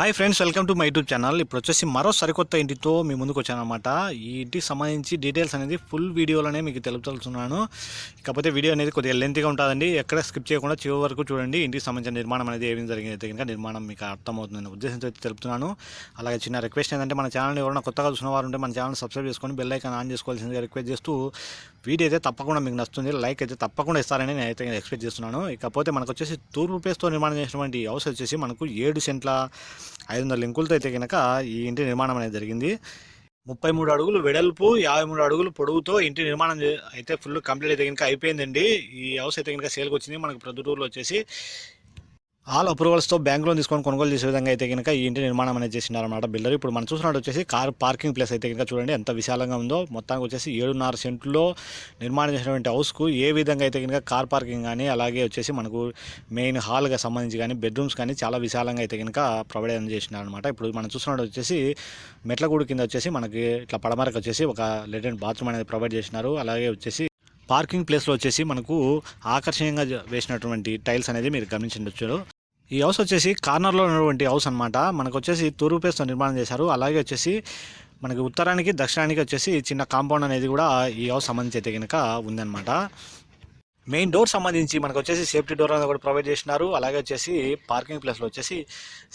Hi friends welcome to my YouTube channel ఇప్పుడు వచ్చేసి మరో సరికొత్త ఇంటితో మీ ముందుకు వచ్చాను అనమాట ఈ ఇంటికి సంబంధించి డీటెయిల్స్ అనేది ఫుల్ వీడియోలోనే మీకు తెలుపుతున్నాను. కాకపోతే వీడియో అనేది కొద్దిగా లెంత్గా ఉంటుందండి. ఎక్కడ స్కిప్ చేయకుండా చివరి వరకు చూడండి. ఇంటికి సంబంధించిన నిర్మాణం అనేది ఏమేమి జరిగింది అయితే కనుక నిర్మాణం మీకు అర్థమవుతుందని ఉద్దేశంతో అయితే తెలుపుతున్నాను. అలాగే చిన్న రిక్వెస్ట్ ఏంటంటే మన ఛానల్ ఎవరైనా కొత్తగా చూసిన వారు ఉంటే మన ఛానల్ సబ్స్క్రైబ్ చేసుకొని బెల్ ఐకాన్ ఆన్ చేసుకోవాల్సిందిగా రిక్వెస్ట్ చేస్తూ వీడియో అయితే తప్పకుండా మీకు నచ్చుతుంది. లైక్ అయితే తప్పకుండా ఇస్తారని నేను అయితే ఎక్స్పెక్ట్ చేస్తున్నాను. ఇకపోతే మనకు వచ్చేసి తూర్పు పేస్తో నిర్మాణం చేసినటువంటి హౌస్ వచ్చేసి మనకు ఏడు సెంట్ల ఐదు వందల లింకులతో అయితే కనుక ఈ ఇంటి నిర్మాణం అనేది జరిగింది. ముప్పై మూడు అడుగులు వెడల్పు యాభై మూడు అడుగులు పొడవుతో ఇంటి నిర్మాణం అయితే ఫుల్ కంప్లీట్ అయితే కనుక అయిపోయిందండి. ఈ హౌస్ అయితే కనుక సేల్కి వచ్చింది. మనకు ప్రొద్దుటూరులో వచ్చేసి ఆల్ అప్రూవల్స్తో బ్యాంక్ లోన్ తీసుకొని కొనుగోలు చేసే విధంగా అయితే కనుక ఈ ఇంటి నిర్మాణం అనేది చేసినారన్నమాట బిల్డర్. ఇప్పుడు మనం చూసినట్టు వచ్చేసి కార్ పార్కింగ్ ప్లేస్ అయితే కనుక చూడండి ఎంత విశాలంగా ఉందో. మొత్తానికి వచ్చేసి ఏడున్నర సెంట్లో నిర్మాణం చేసినటువంటి హౌస్కు ఏ విధంగా అయితే కనుక కార్ పార్కింగ్ కానీ అలాగే వచ్చేసి మనకు మెయిన్ హాల్గా సంబంధించి కానీ బెడ్రూమ్స్ కానీ చాలా విశాలంగా అయితే కనుక ప్రొవైడ్ చేసినారనమాట ఇప్పుడు మనం చూసినట్టు వచ్చేసి మెట్లగూడు కింద వచ్చేసి మనకి ఇట్లా పడమరకు వచ్చేసి ఒక లెటెంట్ బాత్రూమ్ అనేది ప్రొవైడ్ చేసినారు. అలాగే వచ్చేసి పార్కింగ్ ప్లేస్లో వచ్చేసి మనకు ఆకర్షణీయంగా వేసినటువంటి టైల్స్ అనేది మీరు గమనించవచ్చు ఈ హౌస్ వచ్చేసి కార్నర్లో ఉన్నటువంటి హౌస్ అనమాట మనకు వచ్చేసి తూర్పు పేస్తో నిర్మాణం చేశారు. అలాగే వచ్చేసి మనకి ఉత్తరానికి దక్షిణానికి వచ్చేసి చిన్న కాంపౌండ్ అనేది కూడా ఈ హౌస్ సంబంధించి అయితే కనుక ఉందన్నమాట. మెయిన్ డోర్ సంబంధించి మనకు వచ్చేసి సేఫ్టీ డోర్ అనేది కూడా ప్రొవైడ్ చేసినారు. అలాగే వచ్చేసి పార్కింగ్ ప్లేస్లో వచ్చేసి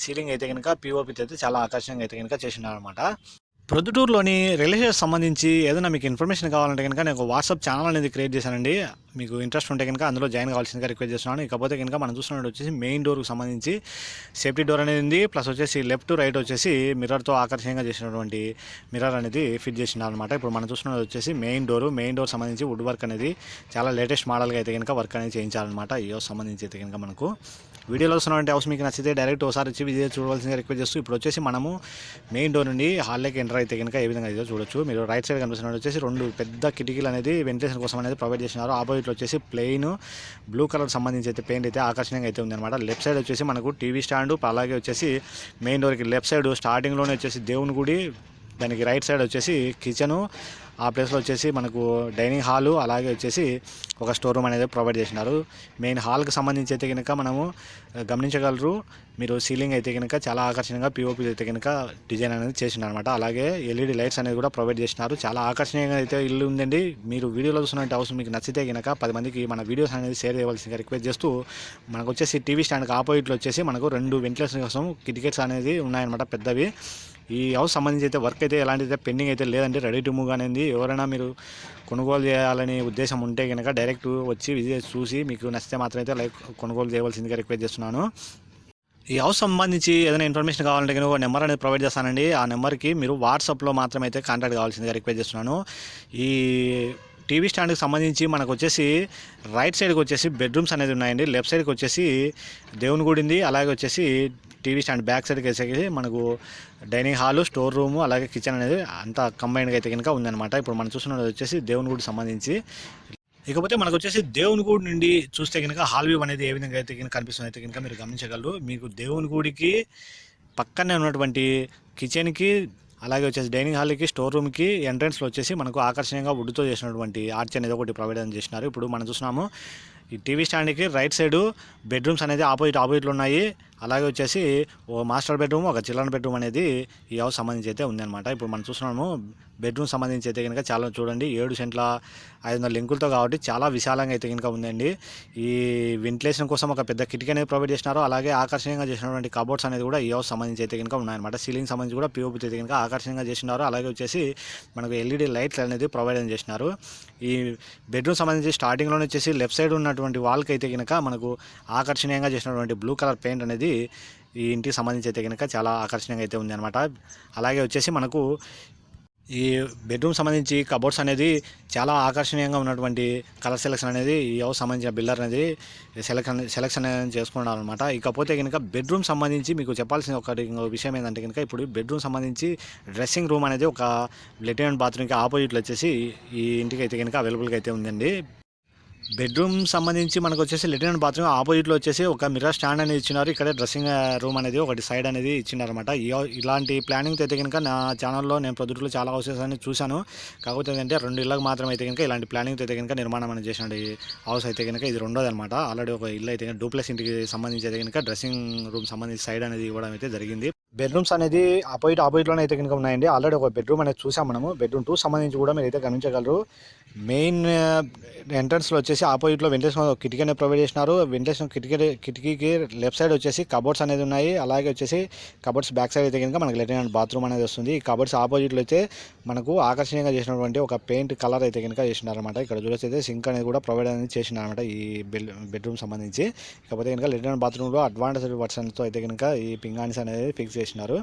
సీలింగ్ అయితే కనుక పీఓపీతో అయితే చాలా ఆకర్షణంగా అయితే కనుక చేసినారు అనమాట ప్రొద్దుటూరులోని రియల్ సంబంధించి ఏదైనా మీకు ఇన్ఫర్మేషన్ కావాలంటే కనుక నేను ఒక వాట్సాప్ ఛానల్ అనేది క్రియేట్ చేశానండి. మీకు ఇంట్రెస్ట్ ఉంటే కనుక అందులో జాయిన్ కావాల్సిందిగా రిక్వెస్ట్ చేస్తున్నాను. ఇకపోతే కనుక మనం చూస్తున్నట్టు వచ్చేసి మెయిన్ డోర్కి సంబంధించి సేఫ్టీ డోర్ అనేది ఉంది. ప్లస్ వచ్చేసి లెఫ్ట్ రైట్ వచ్చేసి మిర్రర్తో ఆకర్షణీయంగా చేసినటువంటి మిర్రర్ అనేది ఫిట్ చేసినారు అనమాట ఇప్పుడు మనం చూస్తున్నది వచ్చేసి మెయిన్ డోర్ మెయిన్ డోర్ సంబంధించి వుడ్ వర్క్ అనేది చాలా లేటెస్ట్ మోడల్గా అయితే కనుక వర్క్ అనేది చేయించాలన్నమాట ఈ సంబంధించి అయితే కనుక మనకు వీడియోలో వస్తున్నటువంటి హౌస్ మీకు నచ్చితే డైరెక్ట్ ఒకసారి వచ్చి విజిట్ చూడవలసిందిగా రిక్వెస్ట్ చేస్తూ ఇప్పుడు వచ్చేసి మనము మెయిన్ డోర్ నుండి హాల్లోకి ఎంటర్ అయితే కనుక ఏ విధంగా ఇదో చూడొచ్చు. మీరు రైట్ సైడ్ కనిపిస్తున్నట్టు వచ్చేసి రెండు పెద్ద కిటికీలు అనేది వెంటిలేషన్ కోసం అనేది ప్రొవైడ్ చేసినారు. దీంట్లో వచ్చేసి ప్లెయిన్ బ్లూ కలర్ సంబంధించి అయితే పెయింట్ అయితే ఆకర్షణీయంగా అయితే ఉందన్నమాట. లెఫ్ట్ సైడ్ వచ్చేసి మనకు టీవీ స్టాండ్ అలాగే వచ్చేసి మెయిన్ డోర్కి లెఫ్ట్ సైడ్ స్టార్టింగ్లోనే వచ్చేసి దేవుని గుడి దానికి రైట్ సైడ్ వచ్చేసి కిచెను. ఆ ప్లేస్లో వచ్చేసి మనకు డైనింగ్ హాలు అలాగే వచ్చేసి ఒక స్టోర్ రూమ్ అనేది ప్రొవైడ్ చేసినారు. మెయిన్ హాల్కి సంబంధించి అయితే కనుక మనము గమనించగలరు. మీరు సీలింగ్ అయితే కనుక చాలా ఆకర్షణీయంగా పిఓపి అయితే కనుక డిజైన్ అనేది చేసినారు అనమాట అలాగే ఎల్ఈడి లైట్స్ అనేది కూడా ప్రొవైడ్ చేసినారు. చాలా ఆకర్షణీయంగా అయితే ఇల్లు ఉందండి. మీరు వీడియోలో చూసినట్టు అవసరం మీకు నచ్చితే కనుక పది మందికి మన వీడియోస్ అనేది షేర్ చేయవలసిందిగా రిక్వెస్ట్ చేస్తూ మనకు వచ్చేసి టీవీ స్టాండ్కి ఆపోజిట్లో వచ్చేసి మనకు రెండు వెంటిలేషన్ కోసం కిటికెట్స్ అనేది ఉన్నాయన్నమాట పెద్దవి. ఈ హౌస్ సంబంధించి అయితే వర్క్ అయితే ఎలాంటిది పెండింగ్ అయితే లేదంటే రెడీ టు మూవ్ అనేది ఎవరైనా మీరు కొనుగోలు చేయాలనే ఉద్దేశం ఉంటే కనుక డైరెక్ట్ వచ్చి విజిట్ చూసి మీకు నచ్చితే మాత్రం అయితే లైక్ కొనుగోలు చేయవలసిందిగా రిక్వెస్ట్ చేస్తున్నాను. ఈ హౌస్ సంబంధించి ఏదైనా ఇన్ఫర్మేషన్ కావాలంటే కనుక ఒక నెంబర్ అనేది ప్రొవైడ్ చేస్తానండి. ఆ నెంబర్కి మీరు వాట్సాప్లో మాత్రమే అయితే కాంటాక్ట్ కావాల్సిందిగా రిక్వెస్ట్ చేస్తున్నాను. ఈ టీవీ స్టాండ్కి సంబంధించి మనకు వచ్చేసి రైట్ సైడ్కి వచ్చేసి బెడ్రూమ్స్ అనేది ఉన్నాయండి. లెఫ్ట్ సైడ్కి వచ్చేసి దేవుని గుడి ఉంది. అలాగే వచ్చేసి టీవీ స్టాండ్ బ్యాక్ సైడ్కి వేసేసి మనకు డైనింగ్ హాలు స్టోర్ రూము అలాగే కిచెన్ అనేది అంతా కంబైన్గా అయితే కనుక ఉందన్నమాట. ఇప్పుడు మనం చూస్తున్నది వచ్చేసి దేవుని గుడికి సంబంధించి. ఇకపోతే మనకు వచ్చేసి దేవుని గుడి నుండి చూస్తే కనుక హాల్ వ్యూ అనేది ఏ విధంగా అయితే కనుక కనిపిస్తుంది అయితే కనుక మీరు గమనించగలరు. మీకు దేవుని గుడికి పక్కనే ఉన్నటువంటి కిచెన్కి అలాగే వచ్చేసి డైనింగ్ హాల్కి స్టోర్ రూమ్కి ఎంట్రన్స్లో వచ్చేసి మనకు ఆకర్షణీయంగా వుడ్తో చేసినటువంటి ఆర్చ్ అనేది ఒకటి ప్రొవైడ్ అని చేసినారు. ఇప్పుడు మనం చూస్తున్నాము ఈ టీవీ స్టాండ్కి రైట్ సైడ్ బెడ్రూమ్స్ అనేది ఆపోజిట్ ఆపోజిట్లు ఉన్నాయి. అలాగే వచ్చేసి ఓ మాస్టర్ బెడ్రూమ్ ఒక చిల్డ్రన్ బెడ్రూమ్ అనేది ఈ హౌస్ సంబంధించి అయితే ఉందన్నమాట. ఇప్పుడు మనం చూస్తున్నాము బెడ్రూమ్ సంబంధించి అయితే కనుక చాలా చూడండి ఏడు సెంట్ల ఐదు వందల లింకులతో కాబట్టి చాలా విశాలంగా అయితే కనుక ఉందండి. ఈ వెంటిలేషన్ కోసం ఒక పెద్ద కిటికీ అనేది ప్రొవైడ్ చేసినారు. అలాగే ఆకర్షణీయంగా చేసినటువంటి కబోర్డ్స్ అనేది కూడా ఈ హౌస్ సంబంధించి అయితే కనుక ఉన్నాయన్నమాట. సీలింగ్ సంబంధించి కూడా పిఓపి అయితే కనుక ఆకర్షణీయంగా చేసినారు. అలాగే వచ్చేసి మనకు ఎల్ఈడి లైట్స్ అనేది ప్రొవైడ్ చేసినారు. ఈ బెడ్రూమ్ సంబంధించి స్టార్టింగ్లోనే వచ్చేసి లెఫ్ట్ సైడ్ ఉన్నటువంటి వాల్కి అయితే కనుక మనకు ఆకర్షణీయంగా చేసినటువంటి బ్లూ కలర్ పెయింట్ అనేది ఈ ఇంటికి సంబంధించి అయితే కనుక చాలా ఆకర్షణీయంగా అయితే ఉంది అనమాట అలాగే వచ్చేసి మనకు ఈ బెడ్రూమ్ సంబంధించి కబోర్డ్స్ అనేది చాలా ఆకర్షణీయంగా ఉన్నటువంటి కలర్ సెలెక్షన్ అనేది ఈ హౌస్ సంబంధించిన బిల్డర్ అనేది సెలెక్షన్ సెలెక్షన్ అనేది చేసుకున్నాడు అనమాట ఇకపోతే కనుక బెడ్రూమ్ సంబంధించి మీకు చెప్పాల్సిన ఒకటి విషయం ఏంటంటే కనుక ఇప్పుడు బెడ్రూమ్ సంబంధించి డ్రెస్సింగ్ రూమ్ అనేది ఒక లెటిన్ బాత్రూమ్కి ఆపోజిట్లో వచ్చేసి ఈ ఇంటికి అయితే కనుక అవైలబుల్గా అయితే ఉందండి. బెడ్రూమ్ సంబంధించి మనకు వచ్చేసి లెటెనెంట్ బాత్రూమ్ ఆపోజిట్లో వచ్చేసి ఒక మిర్రర్ స్టాండ్ అనేది ఇచ్చినారు. ఇక్కడ డ్రెస్సింగ్ రూమ్ అనేది ఒకటి సైడ్ అనేది ఇచ్చినారనమాట ఇలాంటి ప్లానింగ్ అయితే కనుక నా ఛానల్లో నేను ప్రొద్దుట్లో చాలా హౌసెస్ అనేది చూశాను. కాకపోతే ఏంటంటే రెండు ఇళ్ళకి మాత్రం అయితే కనుక ఇలాంటి ప్లానింగ్ అయితే కనుక నిర్మాణం అనేది చేసిన హౌస్ అయితే కనుక ఇది రెండోది అనమాట ఆల్రెడీ ఒక ఇల్లు అయితే కనుక డూప్లెక్స్ ఇంటికి సంబంధించి అయితే కనుక డ్రెస్సింగ్ రూమ్ సంబంధించి సైడ్ అనేది ఇవ్వడం అయితే జరిగింది. బెడ్రూమ్స్ అనేది ఆపోజిట్ ఆపోజిట్లోనే అయితే కనుక ఉన్నాయండి. ఆల్రెడీ ఒక బెడ్రూమ్ అనేది చూసాం మనము. బెడ్రూమ్ టూ సంబంధించి కూడా మీరు అయితే గమనించగలరు. మెయిన్ ఎంట్రన్స్లో వచ్చేసి ఆపోజిట్లో వెంటిలేషన్ కిటికీ అనేది ప్రొవైడ్ చేసినారు. వెంటిలేషన్ కిటికీ కిటికీకి లెఫ్ట్ సైడ్ వచ్చేసి కబోర్డ్స్ అనేది ఉన్నాయి. అలాగే వచ్చేసి కబోర్డ్స్ బ్యాక్ సైడ్ అయితే కనుక మనకి లెటిన్ అండ్ బాత్రూమ్ అనేది వస్తుంది. ఈ కబోర్డ్స్ ఆపోజిట్లో అయితే మనకు ఆకర్షణీయంగా చేసినటువంటి ఒక పెయింట్ కలర్ అయితే కనుక చేసినారనమాట ఇక్కడ చూడొచ్చు అయితే సింక్ అనేది కూడా ప్రొవైడ్ అనేది చేసినారనమాట ఈ బెడ్ బెడ్రూమ్ సంబంధించి. ఇకపోతే కనుక లెటిన్ అండ్ బాత్రూమ్లో అడ్వాన్స్డ్ వర్షన్తో అయితే కనుక ఈ పింగాన్స్ అనేది ఫిక్స్ చేసినారు.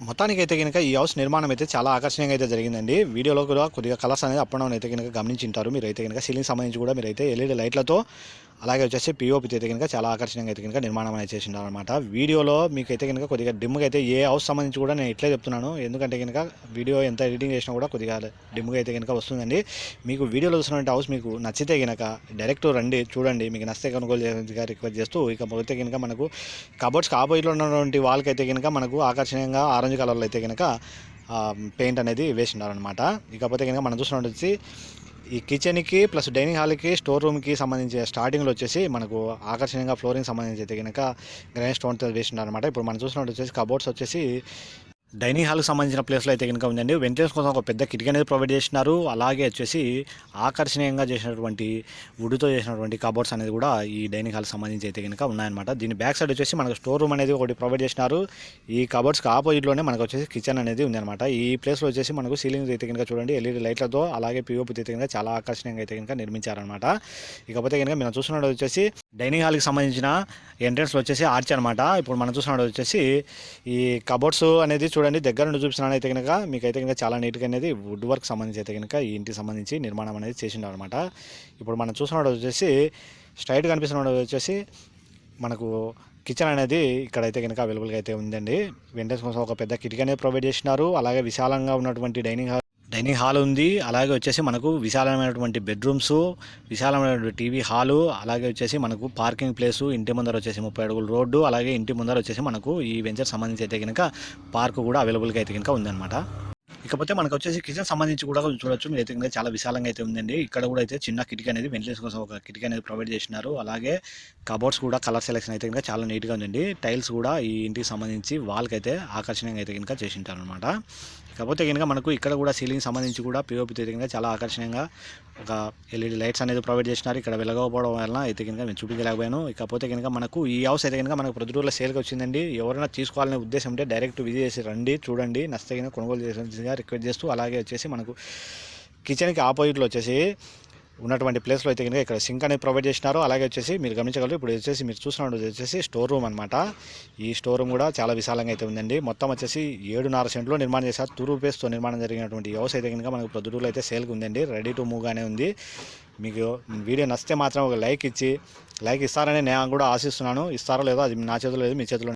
మొత్తానికి అయితే కనుక ఈ హౌస్ నిర్మాణం అయితే చాలా ఆకర్షణీయంగా అయితే జరిగిందండి. వీడియోలో కూడా కొద్దిగా కలర్స్ అనేది అప్ డౌన్ అయితే కనుక గమనించింటారు మీరు అయితే కనుక సీలింగ్ సంబంధించి కూడా మీరు అయితే ఎల్ఈడి లైట్లతో అలాగే వచ్చేసి పిఓపి అయితే కనుక చాలా ఆకర్షణీయంగా అయితే కనుక నిర్మాణం అనేది చేసింటారు అనమాట వీడియోలో మీకు అయితే కనుక కొద్దిగా డిమ్గా అయితే ఏ హౌస్ సంబంధించి కూడా నేను ఇట్లే చెప్తున్నాను. ఎందుకంటే కనుక వీడియో ఎంత ఎడిటింగ్ చేసినా కూడా కొద్దిగా డిమ్గా అయితే కనుక వస్తుందండి. మీకు వీడియోలో చూసినటువంటి హౌస్ మీకు నచ్చితే కనుక డైరెక్ట్ రండి చూడండి. మీకు నచ్చితే కొనుగోలు చేసేందుకు రిక్వెస్ట్ చేస్తూ ఇకపోతే కనుక మనకు కబోర్డ్స్కి ఆపోజిట్లో ఉన్నటువంటి వాళ్ళకి అయితే కనుక మనకు ఆకర్షణీయంగా ఆరెంజ్ కలర్లో అయితే కనుక పెయింట్ అనేది వేసినారనమాట ఇకపోతే కనుక మనం చూసినట్టు వచ్చి ఈ కిచెన్కి ప్లస్ డైనింగ్ హాల్కి స్టోర్ రూమ్కి సంబంధించి స్టార్టింగ్లో వచ్చేసి మనకు ఆకర్షణీయంగా ఫ్లోరింగ్ సంబంధించి అయితే కనుక గ్రైన్ స్టోన్తో వేసినారనమాట ఇప్పుడు మనం చూసినట్టు వచ్చేసి కబోర్డ్స్ వచ్చేసి డైనింగ్ హాల్కి సంబంధించిన ప్లేస్లో అయితే కనుక ఉందండి. వెంటిలేషన్ కోసం ఒక పెద్ద కిటికీ అనేది ప్రొవైడ్ చేసినారు. అలాగే వచ్చేసి ఆకర్షణీయంగా చేసినటువంటి వుడ్తో చేసినటువంటి కబోర్డ్స్ అనేది కూడా ఈ డైనింగ్ హాల్కి సంబంధించి అయితే కనుక ఉన్నాయన్నమాట. దీని బ్యాక్ సైడ్ వచ్చేసి మనకు స్టోర్ రూమ్ అనేది ఒకటి ప్రొవైడ్ చేసినారు. ఈ కబోర్డ్స్కి ఆపోజిట్లోనే మనకు వచ్చేసి కిచెన్ అనేది ఉందన్నమాట. ఈ ప్లేస్లో వచ్చేసి మనకు సీలింగ్ అయితే కనుక చూడండి ఎల్ఈడి లైట్లతో అలాగే పిఓపి అయితే కనుక చాలా ఆకర్షణీయంగా అయితే కనుక నిర్మించారనమాట ఇకపోతే కనుక మనం చూస్తున్నట్టు వచ్చేసి డైనింగ్ హాల్కి సంబంధించిన ఎంట్రన్స్లో వచ్చేసి ఆర్చ్ అనమాట ఇప్పుడు మనం చూస్తున్నట్టు వచ్చేసి ఈ కబోర్డ్స్ అనేది చూడండి దగ్గర నుండి చూపిస్తున్నాను అయితే కనుక మీకు అయితే కనుక చాలా నీట్గా అనేది వుడ్ వర్క్ సంబంధించి అయితే కనుక ఈ ఇంటికి సంబంధించి నిర్మాణం అనేది చేసిండు అనమాట ఇప్పుడు మనం చూస్తున్నట్టు వచ్చేసి స్ట్రైట్ కనిపిస్తున్నట్టు వచ్చేసి మనకు కిచెన్ అనేది ఇక్కడైతే కనుక అవైలబుల్గా అయితే ఉందండి. వెంటనే కోసం ఒక పెద్ద కిటికీ అనేది ప్రొవైడ్ చేసినారు. అలాగే విశాలంగా ఉన్నటువంటి డైనింగ్ హాల్ డైనింగ్ హాల్ ఉంది. అలాగే వచ్చేసి మనకు విశాలమైనటువంటి బెడ్రూమ్స్ విశాలమైనటువంటి టీవీ హాలు అలాగే వచ్చేసి మనకు పార్కింగ్ ప్లేసు ఇంటి ముందర వచ్చేసి ముప్పై అడుగుల రోడ్డు అలాగే ఇంటి ముందర వచ్చేసి మనకు ఈ వెంచర్ సంబంధించి అయితే కనుక పార్క్ కూడా అవైలబుల్గా అయితే కనుక ఉందన్నమాట. ఇకపోతే మనకు వచ్చేసి కిచెన్ సంబంధించి కూడా చూడొచ్చు. మీరు అయితే కనుక చాలా విశాలంగా అయితే ఉందండి. ఇక్కడ కూడా అయితే చిన్న కిటికీ అనేది వెంటిలేషన్ కోసం ఒక కిటికీ అనేది ప్రొవైడ్ చేసినారు. అలాగే కబోర్డ్స్ కూడా కలర్ సెలెక్షన్ అయితే కనుక చాలా నీట్గా ఉందండి. టైల్స్ కూడా ఈ ఇంటికి సంబంధించి వాళ్ళకైతే ఆకర్షణీయంగా అయితే కనుక చేసింటారు అనమాట కాకపోతే కనుక మనకు ఇక్కడ కూడా సీలింగ్ సంబంధించి కూడా పిఓపి కనుక చాలా ఆకర్షణీయంగా ఒక ఎల్ఈడి లైట్స్ అనేది ప్రొవైడ్ చేసినారు. ఇక్కడ వెలగకపోవడం వల్ల అయితే కనుక మేము చూపించలేకపోయాను. ఇకపోతే కనుక మనకు ఈ హౌస్ అయితే కనుక మనకు ప్రొద్దుటూరులో సేల్కి వచ్చిందండి. ఎవరైనా తీసుకోవాలనే ఉద్దేశం ఉంటే డైరెక్ట్ విజిట్ చేసి రండి చూడండి. నచ్చితే కనుక కొనుగోలు చేసిన రిక్వెస్ట్ చేస్తూ అలాగే వచ్చేసి మనకు కిచెన్కి ఆపోజిట్లో వచ్చేసి ఉన్నటువంటి ప్లేస్లో అయితే కనుక ఇక్కడ సింక్ అనేది ప్రొవైడ్ చేసినారు. అలాగే వచ్చేసి మీరు గమనించగలరు ఇప్పుడు వచ్చేసి మీరు చూసినట్టు వచ్చేసి స్టోర్ రూమ్ అనమాట ఈ స్టోర్ రూమ్ కూడా చాలా విశాలంగా అయితే ఉందండి. మొత్తం వచ్చేసి ఏడున్నర సెంట్లో నిర్మాణం చేశారు. టూ రూపీస్తో నిర్మాణం జరిగినటువంటి ఈ హౌస్ అయితే కనుక మనకు ప్రొద్దుటూరులో అయితే సేల్కి ఉందండి. రెడీ టు మూవ్గానే ఉంది. మీకు వీడియో నచ్చితే మాత్రం ఒక లైక్ ఇచ్చి లైక్ ఇస్తారని నేను కూడా ఆశిస్తున్నాను. ఇస్తారో లేదో అది నా చేతిలో లేదు మీ చేతిలో